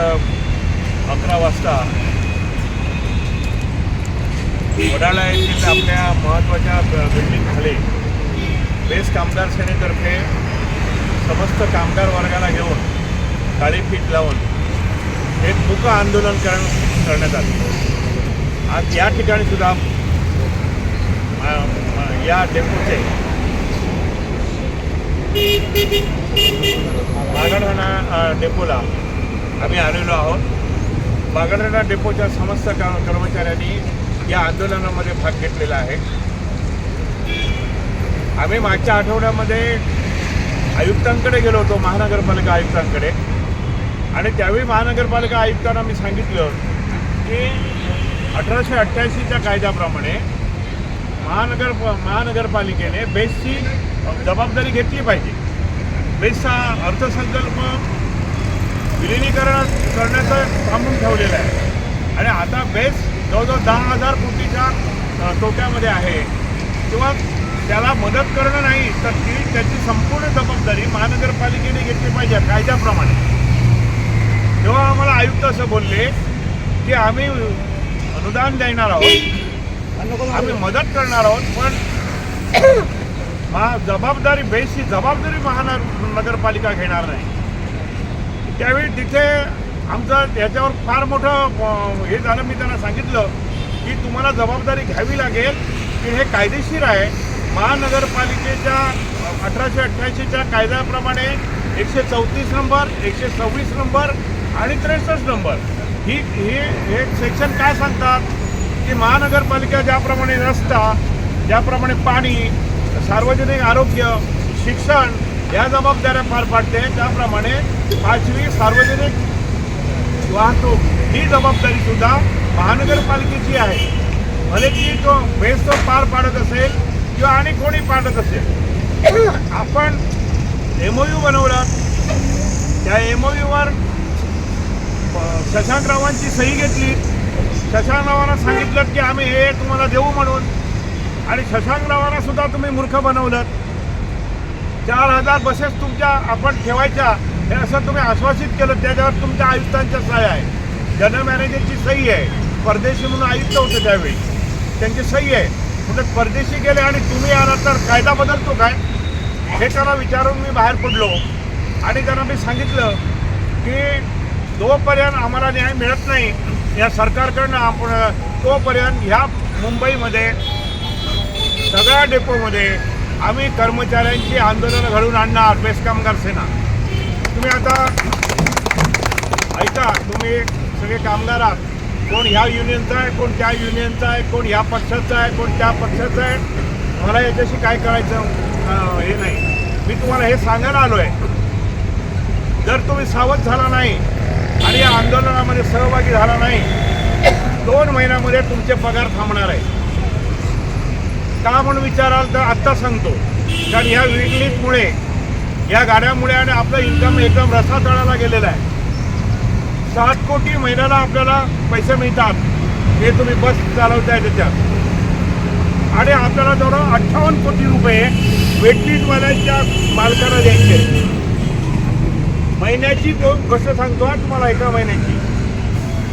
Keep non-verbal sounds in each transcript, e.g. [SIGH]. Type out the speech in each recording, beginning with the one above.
अकरा वाजता वडाळा येथील आपल्या महत्त्वाच्या बिल्डिंग खाली बेस्ट कामगार सेनेतर्फे समस्त कामगार वर्गाला घेऊन काळी फीत लावून एक मुक आंदोलन कर करण्यात आलं. आज या ठिकाणी सुद्धा या डेपोचे बागडहाणा डेपोला आम्ही आलेलो आहोत. बागडहाणा डेपोच्या समस्त का कर्मचाऱ्यांनी या आंदोलनामध्ये भाग घेतलेला आहे. आम्ही मागच्या आठवड्यामध्ये आयुक्तांकडे गेलो होतो महानगरपालिका आयुक्तांकडे. आणि त्यावेळी महानगरपालिका आयुक्तांना मी सांगितलं की अठराशे अठ्ठ्याऐंशीच्या कायद्याप्रमाणे महानगर महानगरपालिकेने बेसची जबाबदारी घेतली पाहिजे. बेसचा अर्थसंकल्प विलिनीकरण करण्याचं थांबून ठेवलेलं आहे. आणि आता बेस जवळजवळ दहा हजार कोटीच्या तोट्यामध्ये आहे. किंवा त्याला मदत करणं नाही तर ती त्याची संपूर्ण जबाबदारी महानगरपालिकेने घेतली पाहिजे कायद्याप्रमाणे. तेव्हा आम्हाला आयुक्त असं बोलले की आम्ही अनुदान देणार आहोत. आम्ही मदत करणार आहोत पण [COUGHS] महा जबाबदारी बेसची जबाबदारी महानगरपालिका घेणार नाही. त्यावेळी तिथे आमचं याच्यावर फार मोठं हे झालं मी त्यांना सांगितलं की तुम्हाला जबाबदारी घ्यावी लागेल की हे कायदेशीर आहे. महानगरपालिकेच्या अठराशे अठ्ठ्याऐंशीच्या कायद्याप्रमाणे एकशे चौतीस नंबर एकशे सव्वीस नंबर आणि त्रेसष्ट नंबर. ही ही हे सेक्शन काय सांगतात? की महानगरपालिका ज्याप्रमाणे रस्ता ज्याप्रमाणे पाणी सार्वजनिक आरोग्य शिक्षण या जबाबदाऱ्या पार पाडते. त्याप्रमाणे पाचवी सार्वजनिक वाहतूक ही जबाबदारी सुद्धा महानगरपालिकेची आहे. भले की तो बेस तो पार पाडत असेल किंवा आणि कोणी पाडत असेल. आपण एमओयू बनवला त्या एमओयूवर शशांकरावांची सही घेतली. शशांकरावांना सांगितलं की आम्ही हे तुम्हाला देऊ म्हणून. आणि शशांकरावांना सुद्धा तुम्ही मूर्ख बनवलं चार हजार बसेस तुमच्या आपण ठेवायच्या हे असं तुम्ही आश्वासित केलं त्याच्यावर तुमच्या आयुक्तांच्या सह्या आहे. जनरल मॅनेजरची सही आहे. परदेशी म्हणून आयुक्त होते त्यावेळी. त्यांची सही आहे. म्हणजे परदेशी गेले आणि तुम्ही आला तर कायदा बदलतो काय? हे त्यांना विचारून मी बाहेर पडलो. आणि त्यांना मी सांगितलं की जोपर्यंत आम्हाला न्याय मिळत नाही या सरकारकडनं आपण तोपर्यंत ह्या मुंबईमध्ये सगळ्या डेपोमध्ये आम्ही कर्मचाऱ्यांची आंदोलनं घडून आणणार बेस्ट कामगार सेना. तुम्ही आता ऐका तुम्ही सगळे कामगार आहात. कोण ह्या युनियनचा आहे कोण त्या युनियनचा आहे कोण ह्या पक्षाचा आहे कोण त्या पक्षाचा आहे? मला याच्याशी काय करायचं हे नाही. मी तुम्हाला हे सांगायला आलो आहे जर तुम्ही सावध झाला नाही आणि या आंदोलनामध्ये सहभागी झाला नाही दोन महिन्यामध्ये तुमचे पगार थांबणार आहे. का म्हणून विचाराल तर आत्ता सांगतो. कारण ह्या विकलीमुळे या गाड्यामुळे आणि आपलं इन्कम एकदम रसा तळाला गेलेला आहे. सात कोटी महिन्याला आपल्याला पैसे मिळतात. हे तुम्ही बस चालवताय त्याच्यात. आणि आपल्याला जवळ अठ्ठावन्न कोटी रुपये वेटलीजवाल्यांच्या मालकाला द्यायचे. महिन्याची दोन गोष्ट सांगतो तुम्हाला एका महिन्याची.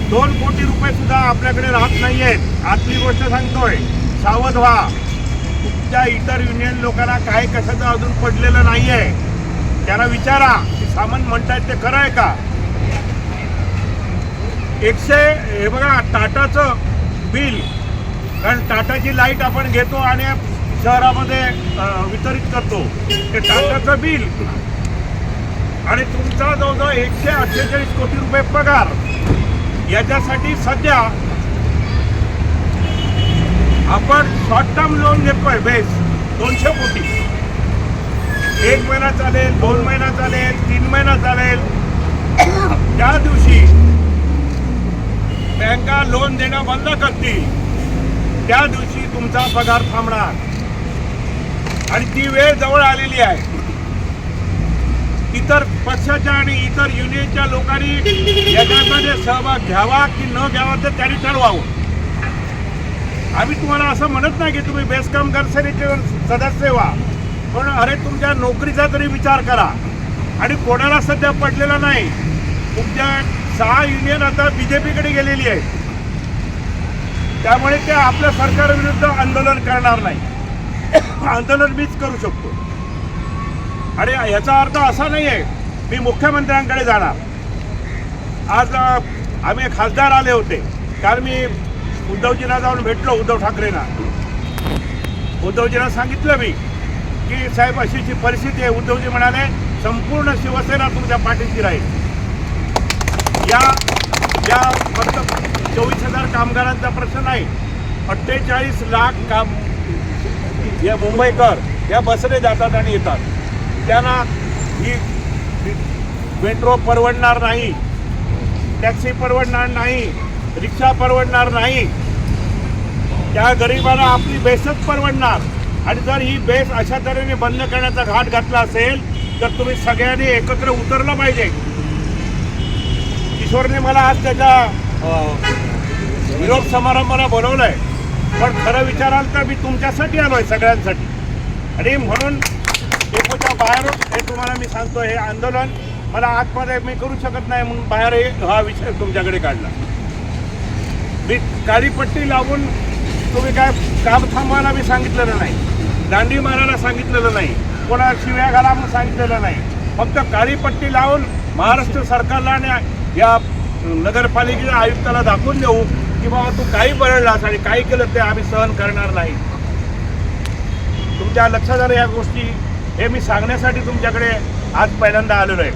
दोन कोटी रुपये सुद्धा आपल्याकडे राहत नाही आहेत आतली गोष्ट सांगतोय. सावध व्हा. तुमच्या इतर युनियन लोकांना काय कशाचं अजून पडलेलं नाही आहे त्यांना विचारा की सामान म्हणतायत ते खरं आहे का? एकशे हे बघा टाटाचं बिल. कारण टाटाची लाइट आपण घेतो आणि शहरामध्ये वितरित करतो. ते टाटाचं बिल. आणि तुमचा जवळजवळ एकशे अठ्ठेचाळीस कोटी रुपये पगार. याच्यासाठी सध्या आपण शॉर्ट टर्म लोन घेतोय बेस दोनशे कोटी. एक महिना चालेल दोन महिना चालेल तीन महिना चालेल. त्या दिवशी बँका लोन देणं बंद करतील. त्या दिवशी तुमचा पगार थांबणार. आणि ती वेळ जवळ आलेली आहे. इतर पक्षाच्या आणि इतर युनियनच्या लोकांनी याच्यामध्ये सहभाग घ्यावा की न घ्यावा तर त्यांनी ठरवावं. आम्ही तुम्हाला असं म्हणत नाही की तुम्ही बेसकामगार सेनेचे सदस्य व्हा पण अरे तुमच्या नोकरीचा तरी विचार करा. आणि कोणाला सध्या पडलेला नाही तुमच्या सहा युनियन आता बी जे पीकडे गेलेली आहेत. त्यामुळे ते आपल्या सरकारविरुद्ध आंदोलन करणार नाही. आंदोलन मीच करू शकतो. आणि याचा अर्थ असा नाही आहे मी मुख्यमंत्र्यांकडे जाणार. आज आम्ही खासदार आले होते. काल मी उद्धवजींना जाऊन भेटलो उद्धव ठाकरेंना. उद्धवजींना सांगितलं मी की साहेब अशी जी परिस्थिती आहे. उद्धवजी म्हणाले संपूर्ण शिवसेना तुमच्या पाठीशी राहील. या या फक्त चोवीस हजार कामगारांचा प्रश्न नाही अठ्ठेचाळीस लाख काम या मुंबईकर या बसने जातात आणि येतात. त्यांना ही मेट्रो परवडणार नाही टॅक्सी परवडणार नाही रिक्षा परवडणार नाही. त्या गरिबांना आपली बेसच परवडणार. आणि जर ही बेस अशा तऱ्हेने बंद करण्याचा घाट घातला असेल तर तुम्ही सगळ्यांनी एकत्र उतरलं पाहिजे. किशोरने मला आज त्याच्या विरोध समारंभाला बोलवलंय. पण खरं विचाराल तर मी तुमच्यासाठी आलोय सगळ्यांसाठी. आणि म्हणून डेपोच्या बाहेर हे तुम्हाला मी सांगतो हे आंदोलन मला आतमध्ये मी करू शकत नाही म्हणून बाहेर हा विषय तुमच्याकडे काढला. मी काळी पट्टी लावून तुम्ही काय काम थांबवायला मी सांगितलेलं नाही. दांडी मारायला सांगितलेलं नाही. कोणा शिव्या घाला म्हणून सांगितलेलं नाही. फक्त काळी पट्टी लावून महाराष्ट्र सरकारला आणि या नगरपालिकेच्या आयुक्ताला दाखवून देऊ की बाबा तू काही बळलास आणि काही केलं ते आम्ही सहन करणार नाही. तुमच्या लक्षात आलं या गोष्टी हे मी सांगण्यासाठी तुमच्याकडे आज पहिल्यांदा आलेलो आहे.